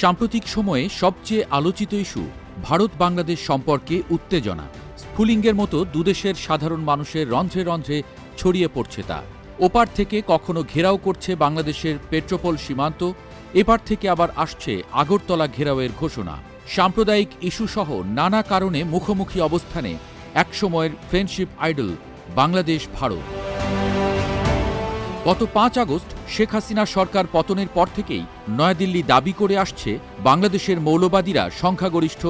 সাম্প্রতিক সময়ে সবচেয়ে আলোচিত ইস্যু ভারত বাংলাদেশ সম্পর্কে উত্তেজনা। স্ফুলিঙ্গের মতো দুদেশের সাধারণ মানুষের রন্ধ্রে রন্ধ্রে ছড়িয়ে পড়ছে তা। ওপার থেকে কখনো ঘেরাও করছে বাংলাদেশের পেট্রোপল সীমান্ত, এপার থেকে আবার আসছে আগরতলা ঘেরাওয়ের ঘোষণা। সাম্প্রদায়িক ইস্যুসহ নানা কারণে মুখোমুখি অবস্থানে একসময়ের ফ্রেন্ডশিপ আইডল বাংলাদেশ ভারত গত পাঁচ আগস্ট শেখ হাসিনা সরকার পতনের পর থেকেই নয়াদিল্লি দাবি করে আসছে বাংলাদেশের মৌলবাদীরা সংখ্যাগরিষ্ঠ,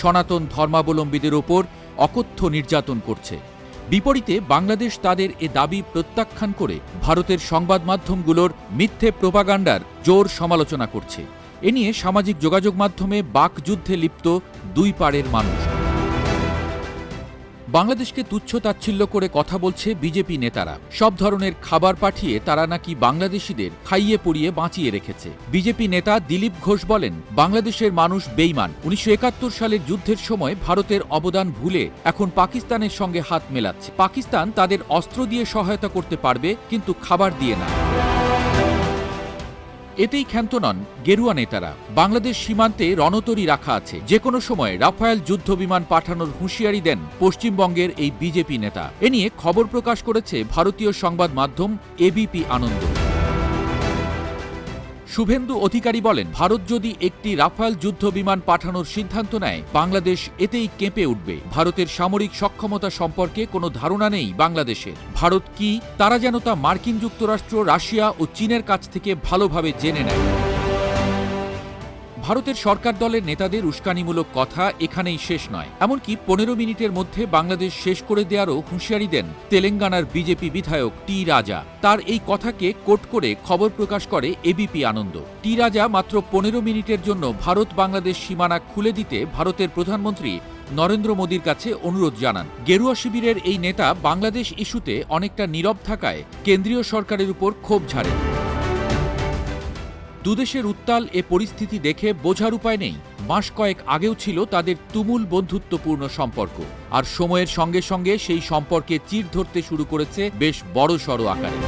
সনাতন ধর্মাবলম্বীদের ওপর অকথ্য নির্যাতন করছে। বিপরীতে বাংলাদেশ তাদের এ দাবি প্রত্যাখ্যান করে ভারতের সংবাদ মাধ্যমগুলোর মিথ্যে প্রোপাগান্ডার জোর সমালোচনা করছে। এ নিয়ে সামাজিক যোগাযোগ মাধ্যমে বাকযুদ্ধে লিপ্ত দুই পাড়ের মানুষ। বাংলাদেশকে তুচ্ছ তাচ্ছিল্য করে কথা বলছে বিজেপি নেতারা। সব ধরনের খাবার পাঠিয়ে তারা নাকি বাংলাদেশিদের খাইয়ে পড়িয়ে বাঁচিয়ে রেখেছে। বিজেপি নেতা দিলীপ ঘোষ বলেন, বাংলাদেশের মানুষ বেইমান উনিশশো একাত্তর সালের যুদ্ধের সময় ভারতের অবদান ভুলে এখন পাকিস্তানের সঙ্গে হাত মেলাচ্ছে। পাকিস্তান তাদের অস্ত্র দিয়ে সহায়তা করতে পারবে, কিন্তু খাবার দিয়ে না। এতেই ক্ষান্ত নন গেরুয়া নেতারা। বাংলাদেশ সীমান্তে রণতরী রাখা আছে। যে কোনো সময় রাফায়েল যুদ্ধ বিমান পাঠানোর হুঁশিয়ারি দেন পশ্চিমবঙ্গের এই বিজেপি নেতা। এ নিয়ে খবর প্রকাশ করেছে ভারতীয় সংবাদ মাধ্যম এবিপি আনন্দ। শুভেন্দু অধিকারী বলেন, ভারত যদি একটি রাফাল যুদ্ধ বিমান পাঠানোর সিদ্ধান্ত নেয়, বাংলাদেশ এতেই কেঁপে উঠবে। ভারতের সামরিক সক্ষমতা সম্পর্কে কোনো ধারণা নেই বাংলাদেশের। ভারত কি, তারা যেন তা মার্কিন যুক্তরাষ্ট্র, রাশিয়া ও চীনের কাছ থেকে ভালোভাবে জেনে নেয়। ভারতের সরকার দলের নেতাদের উস্কানিমূলক কথা এখানেই শেষ নয়। এমনকি পনেরো মিনিটের মধ্যে বাংলাদেশ শেষ করে দেওয়ারও হুঁশিয়ারি দেন তেলেঙ্গানার বিজেপি বিধায়ক টি রাজা। তার এই কথাকে কোট করে খবর প্রকাশ করে এবিপি আনন্দ। টি রাজা মাত্র পনেরো মিনিটের জন্য ভারত বাংলাদেশ সীমানা খুলে দিতে ভারতের প্রধানমন্ত্রী নরেন্দ্র মোদীর কাছে অনুরোধ জানান। গেরুয়া শিবিরের এই নেতা বাংলাদেশ ইস্যুতে অনেকটা নীরব থাকায় কেন্দ্রীয় সরকারের উপর ক্ষোভ ঝাড়েন। দুদেশের উত্তাল এ পরিস্থিতি দেখে বোঝার উপায় নেই। মাস কয়েক আগেও ছিল তাদের তুমুল বন্ধুত্বপূর্ণ সম্পর্ক। আর সময়ের সঙ্গে সঙ্গে সেই সম্পর্কে চির ধরতে শুরু করেছে বেশ বড় সড় আকারে।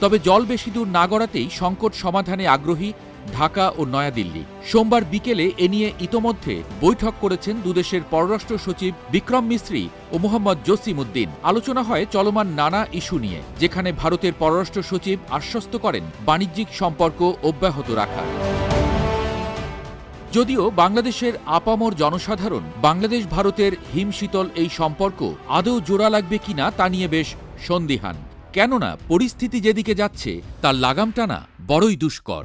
তবে জল বেশি দূর না গড়াতেই সংকট সমাধানে আগ্রহী ঢাকা ও নয়াদিল্লি। সোমবার বিকেলে এ নিয়ে ইতোমধ্যে বৈঠক করেছেন দুদেশের পররাষ্ট্র সচিব বিক্রম মিস্ত্রি ও মোহাম্মদ জসিম উদ্দিন। আলোচনা হয় চলমান নানা ইস্যু নিয়ে, যেখানে ভারতের পররাষ্ট্র সচিব আশ্বস্ত করেন বাণিজ্যিক সম্পর্ক অব্যাহত রাখা যদিও বাংলাদেশের আপামর জনসাধারণ বাংলাদেশ ভারতের হিমশীতল এই সম্পর্ক আদৌ জোড়া লাগবে কিনা তা নিয়ে বেশ সন্দিহান। কেননা পরিস্থিতি যেদিকে যাচ্ছে, তার লাগাম টানা বড়ই দুষ্কর।